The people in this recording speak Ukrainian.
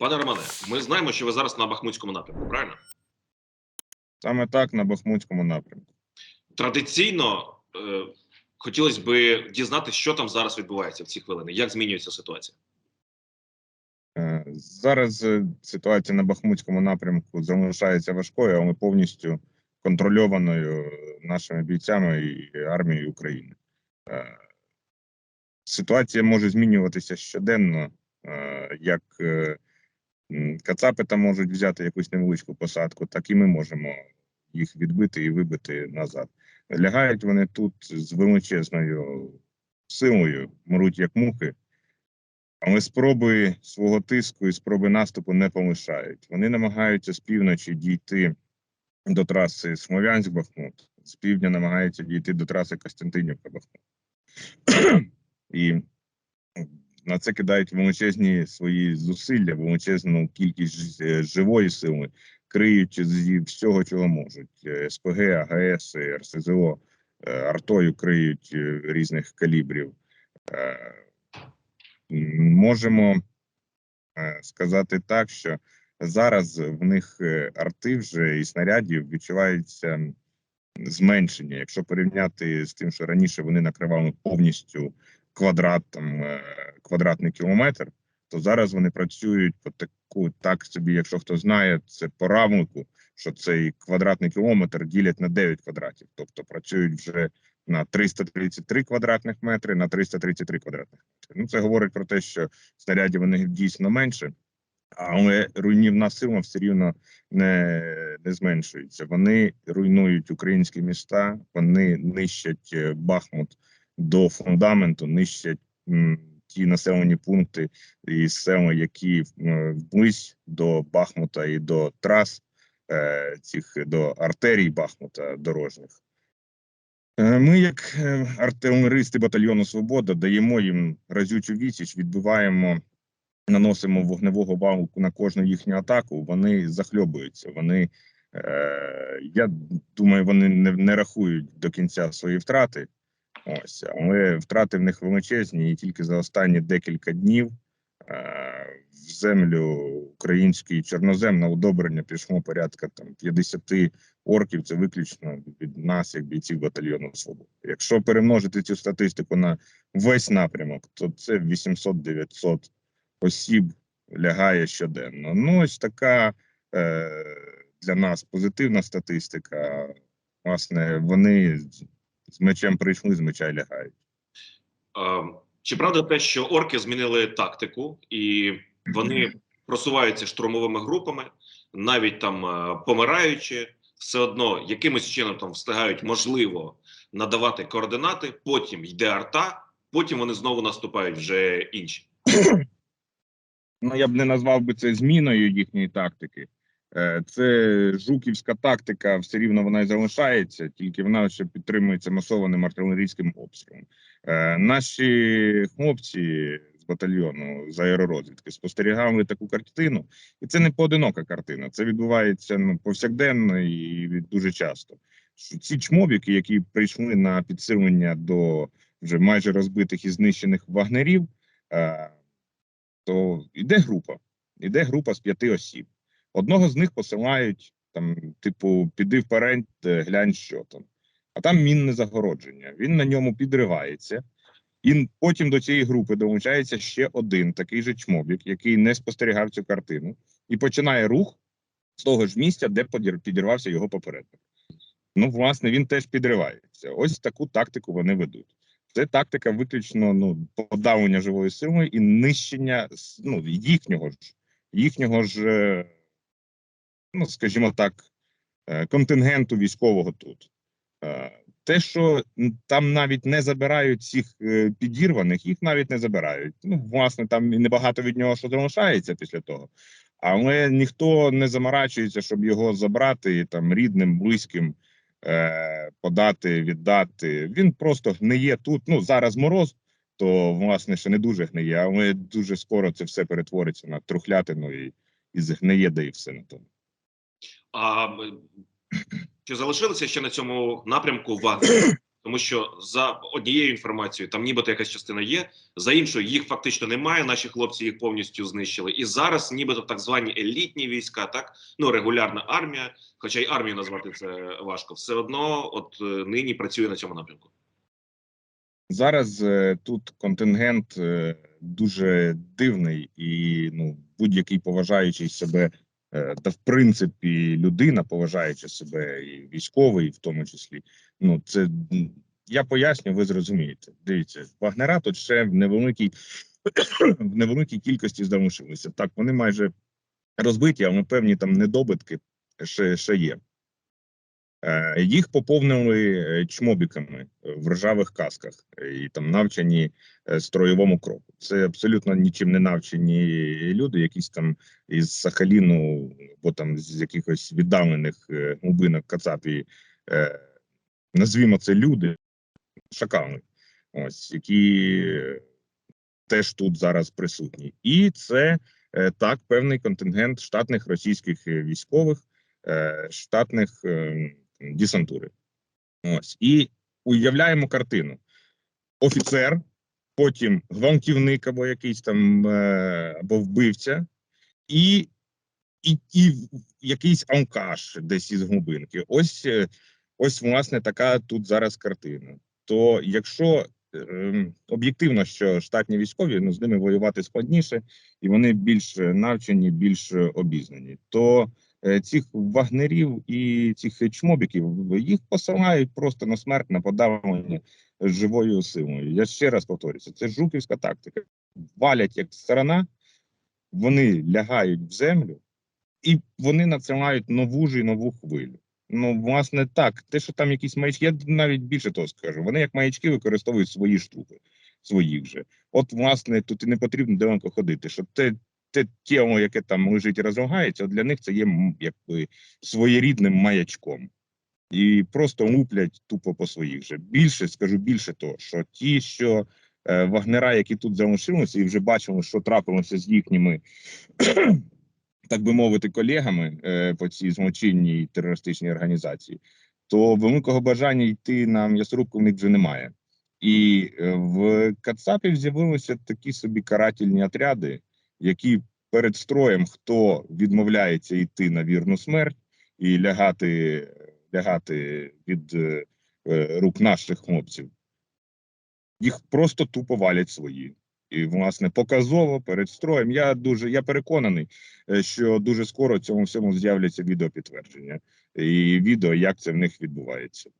Пане Романе, ми знаємо, що ви зараз на Бахмутському напрямку, правильно? Саме так на Бахмутському напрямку. Традиційно е, хотілося б дізнатися, що там зараз відбувається в ці хвилини, як змінюється ситуація. Е, Зараз е, ситуація на Бахмутському напрямку залишається важкою, але повністю контрольованою нашими бійцями і армією України. Е, Ситуація може змінюватися щоденно, е, як е, кацапи там можуть взяти якусь невеличку посадку, так і ми можемо їх відбити і вибити назад. Лягають вони тут з величезною силою, мруть як мухи. Але спроби свого тиску і спроби наступу не полишають. Вони намагаються з півночі дійти до траси Смолянськ-Бахмут, з півдня намагаються дійти до траси Костянтинівка-Бахмут. І на це кидають величезні свої зусилля, величезну кількість е, живої сили, криють зі всього, чого можуть: Е, СПГ, АГС, РСЗО, е, артою криють різних калібрів. Можемо сказати так, що зараз в них арти вже і снарядів відчувається зменшення. Якщо порівняти з тим, що раніше вони накривали повністю квадрат, там, е, квадратний кілометр, то зараз вони працюють по таку, так собі, якщо хто знає, це по равнику, що цей квадратний кілометр ділять на 9 квадратів, тобто працюють вже на 333 квадратних метри на 333 квадратних метри. Ну це говорить про те, що снарядів них дійсно менше, але руйнівна сила все рівно не, не зменшується. Вони руйнують українські міста, вони нищать е, Бахмут до фундаменту, нищать ті населені пункти і села, які е, вблизь до Бахмута і до трас е, цих до артерій Бахмута дорожніх. Е, Ми, як артилеристи батальйону Свобода, даємо їм разючу відсіч, відбиваємо, наносимо вогневого валу на кожну їхню атаку. Вони захльобуються. Вони, е, я думаю, вони не, не рахують до кінця свої втрати. Ось, але втрати в них величезні, і тільки за останні декілька днів е, в землю український чорнозем на удобрення пішло порядка там 50 орків. Це виключно від нас, як бійців батальйону Свобода. Якщо перемножити цю статистику на весь напрямок, то це 800-900 осіб лягає щоденно. Ну, ось така е, для нас позитивна статистика. Власне, вони з- мечем прийшли, з меча лягають. Чи правда те, що орки змінили тактику і вони просуваються штурмовими групами, навіть там помираючи, все одно якимось чином там встигають можливо надавати координати, потім йде арта, потім вони знову наступають вже інші. Ну, я б не назвав би це зміною їхньої тактики. Е, Це жуківська тактика, все рівно вона і залишається, тільки вона ще підтримується масованим артилерійським обстрілом. Е, Наші хлопці з батальйону з аеророзвідки спостерігали таку картину, і це не поодинока картина. Це відбувається ну, повсякденно і дуже часто. Що ці чмобіки, які прийшли на підсилення до вже майже розбитих і знищених вагнерів. е, то йде група, йде група з п'яти осіб. Одного з них посилають там, типу, піди вперед, е, глянь, що там. А там мінне загородження. Він на ньому підривається, і потім до цієї групи долучається ще один такий же чмобік, який не спостерігав цю картину, і починає рух з того ж місця, де підірвався його попередник. Ну, власне, він теж підривається. Ось таку тактику вони ведуть. Це тактика виключно ну, подавлення живої сили і нищення ну, їхнього ж, їхнього ж, е, ну, скажімо так, е, контингенту військового тут. Е, Те, що там навіть не забирають цих е, підірваних, їх навіть не забирають. Ну, власне, там і небагато від нього що залишається після того. Але ніхто не заморачується, щоб його забрати і там рідним, близьким е, подати, віддати. Він просто гниє тут. Ну зараз мороз, то власне ще не дуже гниє, але дуже скоро це все перетвориться на трухлятину і, і згниє, де і все на тому. А чи залишилися ще на цьому напрямку вагнери? Тому що за однією інформацією там нібито якась частина є, за іншою їх фактично немає. Наші хлопці їх повністю знищили. І зараз, нібито так звані елітні війська, так ну регулярна армія, хоча й армію назвати це важко, все одно, от е, нині працює на цьому напрямку. Зараз е, тут контингент е, дуже дивний, і ну будь-який поважаючий себе, та в принципі людина, поважаючи себе, і військовий, в тому числі. Ну це я поясню, ви зрозумієте. Дивіться, вагнера тут ще в невеликій в невеликій кількості залишилися. Так, вони майже розбиті, але певні там недобитки ще, ще є. Е, Їх поповнили е, чмобіками е, в ржавих касках і там навчені строєвому кроку. Це абсолютно нічим не навчені люди, якісь там із Сахаліну, або там з якихось віддалених глибинок Кацапії. Назвімо це люди, шакали, ось які теж тут зараз присутні. І це так певний контингент штатних російських військових, штатних е, десантури. Ось і уявляємо картину: офіцер, потім гвалтівник або якийсь там е, або вбивця, і, і, і якийсь алкаш десь із глибинки. Ось, е, ось власне така тут зараз картина. То якщо ем, об'єктивно, що штатні військові ну з ними воювати складніше, і вони більш навчені, більш обізнані, то цих вагнерів і цих чмобіків їх посилають просто на смерть на подавлення живою силою. Я ще раз повторюся, це жуківська тактика. Валять як сторона, вони лягають в землю, і вони надсилають нову ж і нову хвилю. Ну, власне, так, те, що там якісь маячки, я навіть більше того скажу. Вони як маячки використовують свої штуки, своїх же. От, власне, тут і не потрібно далеко ходити. Що те, те тіло, яке там лежить і розлагається, для них це є якби своєрідним маячком. І просто луплять тупо по своїх же. Більше скажу більше того, що ті, що е, вагнера, які тут залишилися, і вже бачили, що трапилося з їхніми так би мовити, колегами е, по цій злочинній терористичній організації, то великого бажання йти на м'ясорубку в них вже немає. І е, в Кацапів з'явилися такі собі карательні отряди, які перед строєм, хто відмовляється йти на вірну смерть і лягати, лягати від е, е, рук наших хлопців, їх просто тупо валять свої. І, власне, показово перед строєм. Я дуже я переконаний, е, що дуже скоро цьому всьому з'являться відеопідтвердження і відео, як це в них відбувається.